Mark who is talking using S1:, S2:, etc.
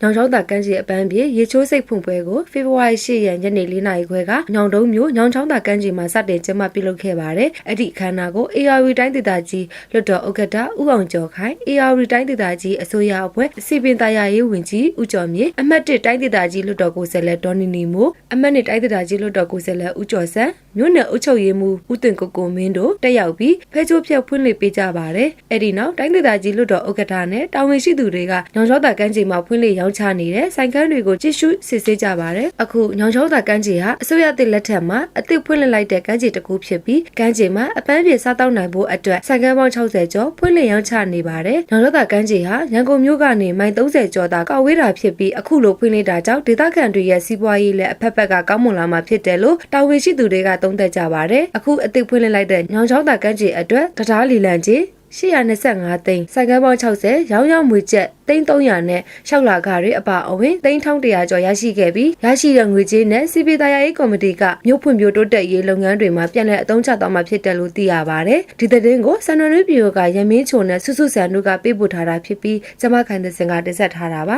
S1: ညောင်ချောင်းသာကမ်းခြေအပန်းပြေရေချိုးစိတ်ဖွင့်ပွဲကိုဖေဖော်ဝါရီ10ရက်ညနေ4နာရီခွဲကညောင်တုံးမြို့ညောင်ချောင်းသာကမ်းခြေမှာစတင်ကျင်းပပြုလုပ်ခဲ့ပါတယ်။အဲ့ဒီအခမ်းအနားကို ARV တိုင်းဒေသကြီးလွတ်တော်ဥက္ကဋ္ဌဦးအောင်ကျော်ခိုင် ARV တိုင်းဒေသကြီးအစိုးရအဖွဲ့စီပင်တရားရေးဝန်ကြီးဦးကျော်မြေအမှတ်1တိုင်းဒေသကြီးလွတ်တော်ကိုယ်စားလှယ်ဒေါ်နီနီမိုအမှတ်2တိုင်းဒေသကြီးလွတ်တော်ကိုယ်စားလှယ်ဦးကျော်ဆန်းမြို့နယ်အုပ်ချုပ်ရေးမှူးဦးတင်ကိုကိုမင်းတို့တက်ရောက်ပြီးဖဲချိုးဖြတ်ဖွင့်လှစ်ပေးကြပါတယ်။အဲ့ဒီနောက်တိုင်းဒေသကြီးလွတ်တော်ဥက္ကဋ္ဌနဲ့တာဝန်ရှိသူတွေကညောင်ချောင်းသာကမ်းခြေမှာဖွင့်လှစ်ရောင်းချနေတဲ့ဆိုင်ကန်းတွေကိုကြည့်ရှုစစ်ဆေးကြပါတယ်။အခုညောင်ချောင်းသာကမ်းခြေဟာအစိုးရအသစ်လက်ထက်မှာအသစ်ဖွင့်လှစ်လိုက်တဲ့ကမ်းခြေတစ်ခုဖြစ်ပြီးကမ်းခြေမှာအပန်းပြေစားတောက်နိုင်ဖို့အတွက်ဆိုင်ကန်းပေါင်း60ကျော်ဖွင့်လှစ်ရောင်းချနေပါတယ်။ညောင်ချောင်းသာကမ်းခြေဟာရန်ကုန်မြို့ကနေမိုင်30ကျော်သာကောက်ဝေးတာဖြစ်ပြီးအခုလိုဖွင့်လှစ်တာကြောင့်ဒေသခံတွေရဲ့စီးပွားရေးလည်းအဖက်ဖက်ကကောင်းမွန်လာမှာဖြစ်တယ်လို့တာဝန်ရှိသူတွေကသုံးသပ်ကြပါတယ်။အခုအသစ်ဖွင့်လှစ်လိုက်တဲ့ညောင်ချောင်းသာကမ်းခြေအတွက်တရားလီလန်ကြီး 825သိန်းစိုက်ကန်းပေါင်း60ရောင်းရောင်းမွေကျက်သိန်း300နဲ့ရှောက်လာခါတွေအပါအဝင်သိန်း1100ကျော်ရရှိခဲ့ပြီးရရှိတဲ့ငွေကြေးနဲ့စီပီတရားရေးကော်မတီကမြို့ဖွံ့ဖြိုးတိုးတက်ရေးလုပ်ငန်းတွေမှာပြန်လည်အသုံးချသွားမှာဖြစ်တယ်လို့သိရပါတယ်ဒီသတင်းကိုစန္ဒနွေးပြည်ကရမင်းချုံနဲ့စုစုဆန်တို့ကပေးပို့ထားတာဖြစ်ပြီးကျမခိုင်တဲ့စင်ကတင်ဆက်ထားတာပါ